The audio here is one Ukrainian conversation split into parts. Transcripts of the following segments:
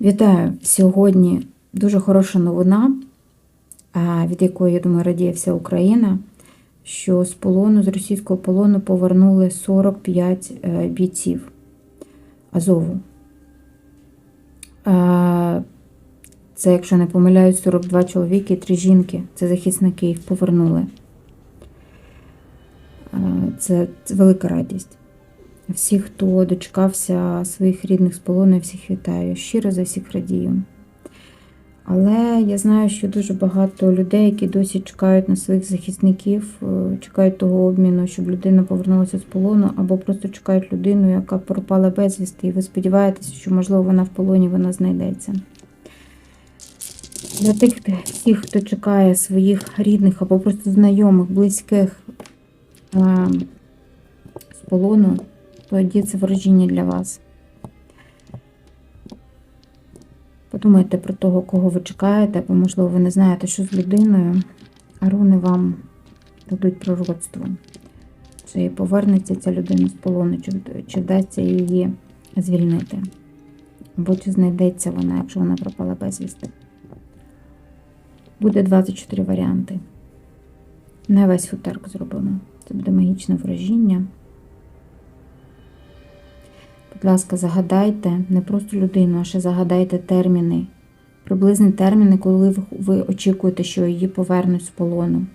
Вітаю! Сьогодні дуже хороша новина, від якої, я думаю, радіє вся Україна, що з полону, з російського полону повернули 45 е, бійців Азову. Це, якщо не помиляюсь, 42 чоловіки і 3 жінки. Це захисники їх повернули. Це, це велика радість. Всіх, хто дочекався своїх рідних з полону, всіх вітаю. Щиро за всіх радію. Але я знаю, що дуже багато людей, які досі чекають на своїх захисників, е, чекають того обміну, щоб людина повернулася з полону, або просто чекають людину, яка пропала безвісти, і ви сподіваєтеся, що, можливо, вона в полоні, вона знайдеться. Для тих всіх, хто чекає своїх рідних або просто знайомих, близьких е, з полону, тоді це ворожіння для вас. Подумайте про того, кого ви чекаєте, бо, можливо, ви не знаєте, що з людиною, а руни вам дадуть пророцтво. Чи повернеться ця людина з полону, чи, чи вдасться її звільнити. Або чи знайдеться вона, якщо вона пропала безвісти. Буде 24 варіанти. Не весь футерк зробимо. Це буде магічне ворожіння. Будь ласка, загадайте не просто людину, а ще загадайте терміни. Приблизні терміни, коли ви, очікуєте, що її повернуть з полону.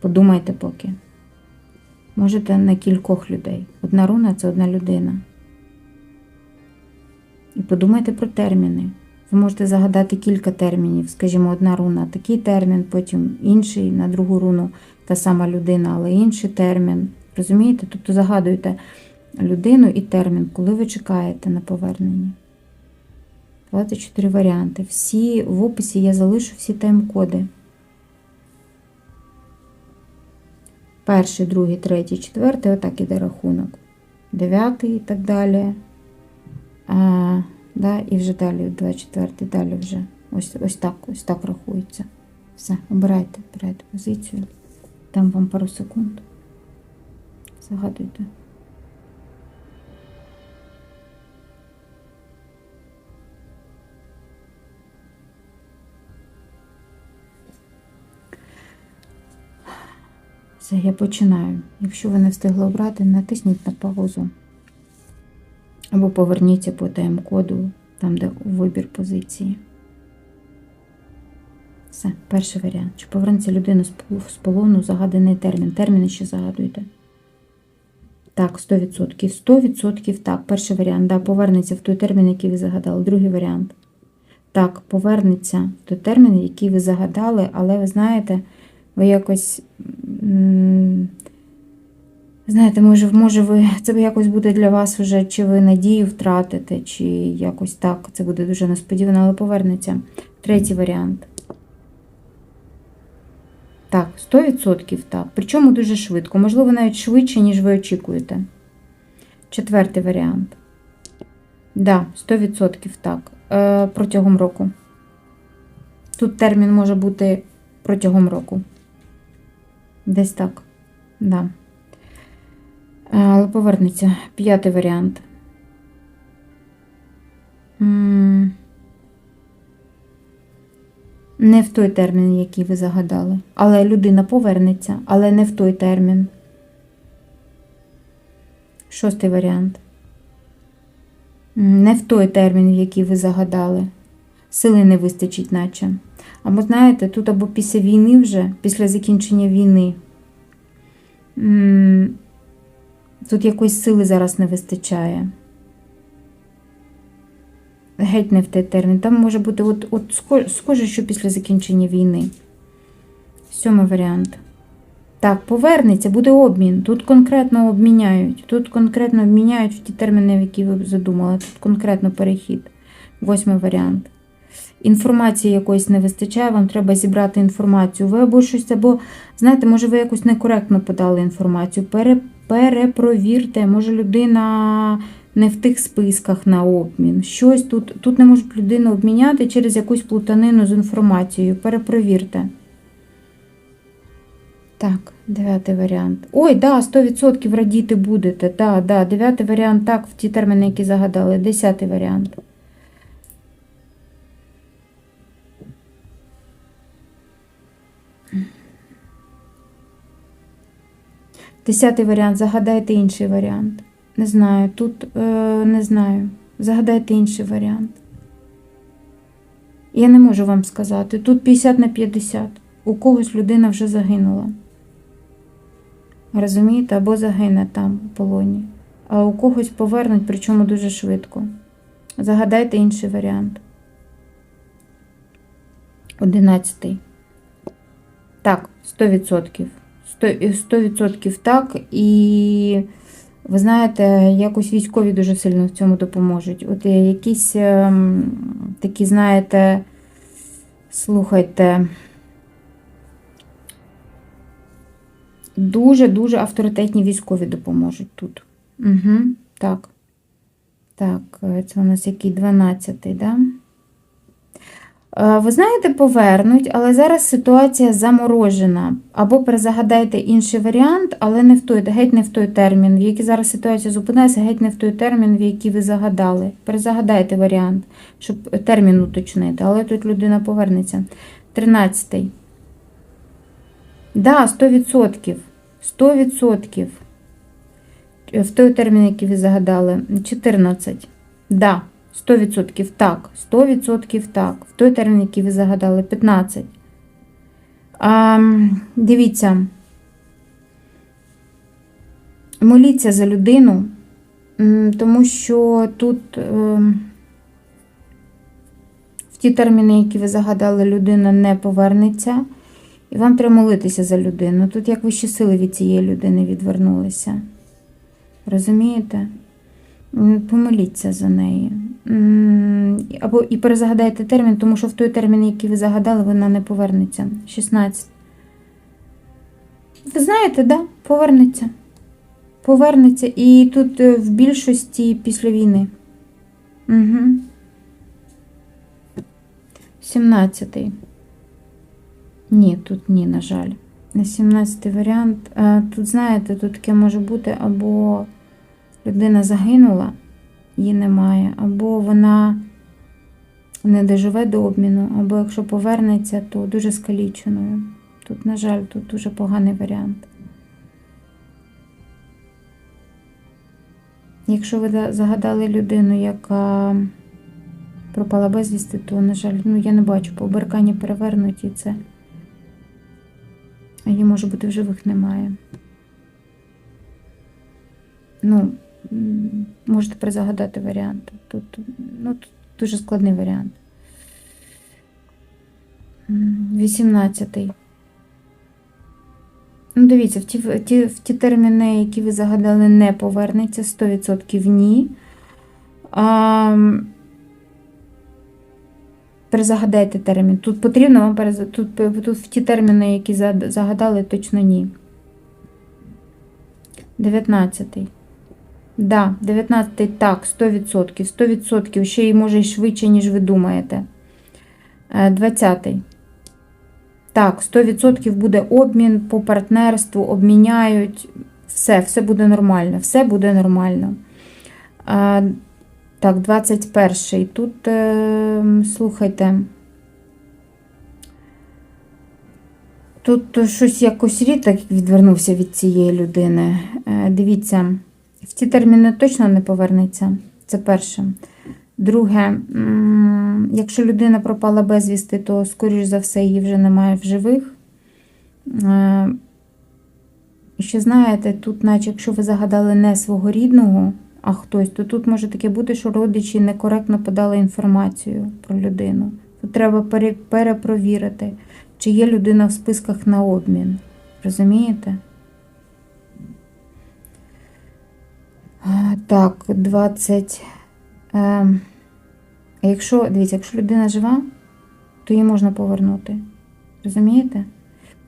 Подумайте поки. Можете на кількох людей. Одна руна це одна людина. І подумайте про терміни. Ви можете загадати кілька термінів, скажімо, одна руна такий термін, потім інший на другу руну та сама людина, але інший термін. Розумієте? Тобто загадуєте людину і термін, коли ви чекаєте на повернення. 24 варіанти. Всі в описі я залишу всі тайм-коди. Перший, другий, третій, четвертий, отак іде рахунок. Дев'ятий і так далі. А, да, І вже далі, 24 далі вже. Ось, ось так, ось так рахується. Все, обирайте, обирайте позицію. Дам вам пару секунд. Загадуйте. Все, я починаю. Якщо ви не встигли обрати, натисніть на паузу. Або поверніться по тайм-коду, там, де вибір позиції. Все, перший варіант. Чи повернеться людина з полону загаданий термін? Терміни ще загадуйте. Так, 100%. 100% так. Перший варіант. Да, повернеться в той термін, який ви загадали. Другий варіант. Так, повернеться в той термін, який ви загадали, але ви знаєте, ви якось. Знаєте, може, може ви це якось буде для вас вже, чи ви надію втратите, чи якось так. Це буде дуже несподівано, але повернеться. Третій варіант. Так, 100% так. Причому дуже швидко. Можливо, навіть швидше, ніж ви очікуєте. Четвертий варіант. Да, 100% так. Е, протягом року. Тут термін може бути протягом року. Десь так. Да. Е, Але повернеться. П'ятий варіант. М, Не в той термін, який ви загадали. Але людина повернеться, але не в той термін. Шостий варіант. Не в той термін, який ви загадали. Сили не вистачить, наче. Або знаєте, тут або після війни вже, після закінчення війни. Тут якоїсь сили зараз не вистачає. Геть не в той термін. Там може бути от, от схоже, що після закінчення війни. Сьомий варіант. Так, повернеться, буде обмін. Тут конкретно обміняють. Тут конкретно обміняють в ті терміни, які ви задумали. Тут конкретно перехід. Восьмий варіант. Інформації якоїсь не вистачає, вам треба зібрати інформацію. Ви або щось, або, знаєте, може, ви якось некоректно подали інформацію. Пере, перепровірте, може, людина не в тих списках на обмін. Щось тут, тут не можуть людину обміняти через якусь плутанину з інформацією. Перепровірте. Так, дев'ятий варіант. Ой, да, 100% радіти будете. Да, да, дев'ятий варіант, так, в ті терміни, які загадали. Десятий варіант. Десятий варіант. Загадайте інший варіант. Не знаю. Тут е, не знаю. Загадайте інший варіант. Я не можу вам сказати. Тут 50 на 50. У когось людина вже загинула. Розумієте? Або загине там в полоні. А у когось повернуть, причому дуже швидко. Загадайте інший варіант. Одинадцятий. Так, 100%. 100% так. І ви знаєте, якось військові дуже сильно в цьому допоможуть. От е, якісь ем, такі, знаєте, слухайте. Дуже-дуже авторитетні військові допоможуть тут. Угу, Так. Так, е, це у нас який 12-й, да? Е, Ви знаєте, повернуть, але зараз ситуація заморожена. Або перезагадайте інший варіант, але не в той, геть не в той термін, в який зараз ситуація зупинається, геть не в той термін, в який ви загадали. Перезагадайте варіант, щоб термін уточнити, але тут людина повернеться. 13-й. Да, 100%. 100%. В той термін, який ви загадали. 14. Да, 100% так. 100% так. В той термін, який ви загадали. 15. А, дивіться. Моліться за людину, тому що тут ем, в ті терміни, які ви загадали, людина не повернеться. І вам треба молитися за людину. Тут як вищі сили від цієї людини відвернулися. Розумієте? Помоліться за неї. Або і перезагадайте термін, тому що в той термін, який ви загадали, вона не повернеться. 16. Ви знаєте, да, повернеться. Повернеться. І тут е, в більшості після війни. Угу. 17. Ні, тут ні, на жаль. На 17 варіант. Е, Тут, знаєте, тут таке може бути або людина загинула, її немає, або вона не доживе до обміну, або якщо повернеться, то дуже скаліченою. Тут, на жаль, тут дуже поганий варіант. Якщо ви загадали людину, яка пропала безвісти, то, на жаль, ну я не бачу, по оберканні перевернуті це. Її, може бути, в живих немає. Ну, можете призагадати варіанти. Тут, ну, тут дуже складний варіант. М, 18. Ну, дивіться, в ті, в ті, в ті терміни, які ви загадали, не повернеться, 100% ні. А, перезагадайте термін. Тут потрібно вам тут, тут в ті терміни, які загадали, точно ні. 19. Да, 19 так, 100%. 100%. Ще й може швидше, ніж ви думаєте. Е, 20. Так, 100% буде обмін по партнерству, обміняють. Все, все буде нормально. Все буде нормально. Так, 21. Тут, е, слухайте. Тут щось якось рід так відвернувся від цієї людини. Е, дивіться, в ті терміни точно не повернеться. Це перше. Друге, якщо людина пропала безвісти, то, скоріш за все, її вже немає в живих. Е, І ще знаєте, тут, наче якщо ви загадали не свого рідного, а хтось, то тут може таке бути, що родичі некоректно подали інформацію про людину. Тут треба перепровірити, чи є людина в списках на обмін. Розумієте? Так, 20. Ем, якщо, дивіться, якщо людина жива, то її можна повернути. Розумієте?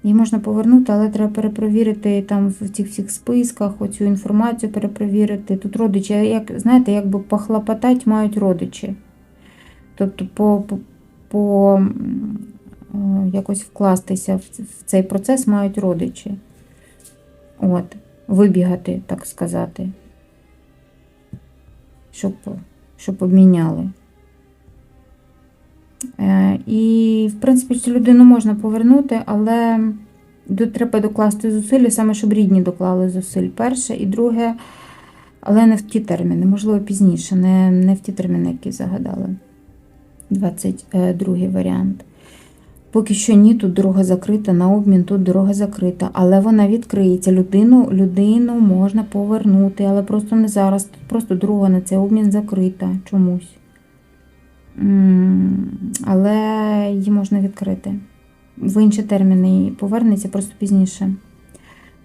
Її можна повернути, але треба перепровірити там в цих всіх списках, оцю інформацію перепровірити. Тут родичі, як, знаєте, якби похлопотати мають родичі. Тобто по, по, по е, якось вкластися в цей процес мають родичі. От, вибігати, так сказати. Щоб, щоб обміняли. Е, І, в принципі, цю людину можна повернути, але треба докласти зусиль, саме щоб рідні доклали зусиль. Перше, і друге, але не в ті терміни, можливо, пізніше, не, не в ті терміни, які загадали. 22 варіант. Поки що ні, тут дорога закрита, на обмін тут дорога закрита, але вона відкриється. Людину, людину можна повернути, але просто не зараз. Тут просто дорога на цей обмін закрита чомусь. Але її можна відкрити. В інші терміни повернеться просто пізніше.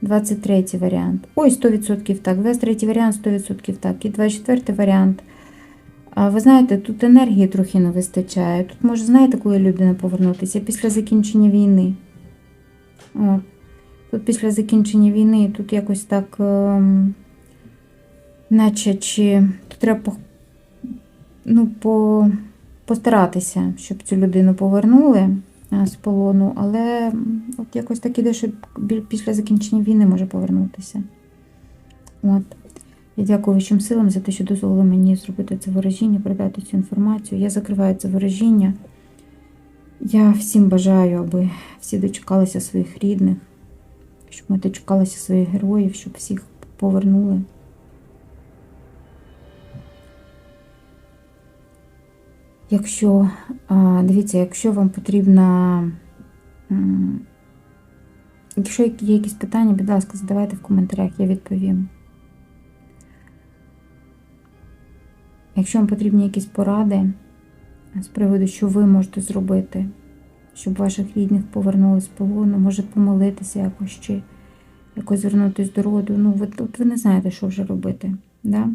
23 варіант. Ой, 100% так. 23 варіант 100% так. І 24 варіант. Ви знаєте, тут енергії трохи не вистачає. Тут може, знаєте, коли людина повернутися? Після закінчення війни. От. Тут після закінчення війни, тут якось так, ем, наче чи тут треба по, ну, по, постаратися, щоб цю людину повернули е, з полону, але от якось так іде, що після закінчення війни може повернутися. От. Я дякую вищим силам за те, що дозволили мені зробити це ворожіння, передати цю інформацію. Я закриваю це ворожіння. Я всім бажаю, аби всі дочекалися своїх рідних, щоб ми дочекалися своїх героїв, щоб всіх повернули. Якщо, дивіться, якщо вам потрібна, якщо є якісь питання, будь ласка, задавайте в коментарях, я відповім. Якщо вам потрібні якісь поради з приводу, що ви можете зробити, щоб ваших рідних повернули з полону, може помолитися якось чи якось звернутися до роду. Ну, ви, от ви не знаєте, що вже робити. Да?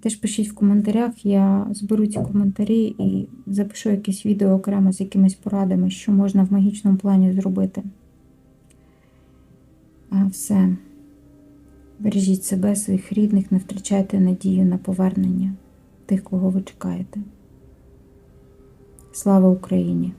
Теж пишіть в коментарях, я зберу ці коментарі і запишу якесь відео окремо з якимись порадами, що можна в магічному плані зробити. Все. Бережіть себе, своїх рідних, не втрачайте надію на повернення тих, кого ви чекаєте. Слава Україні!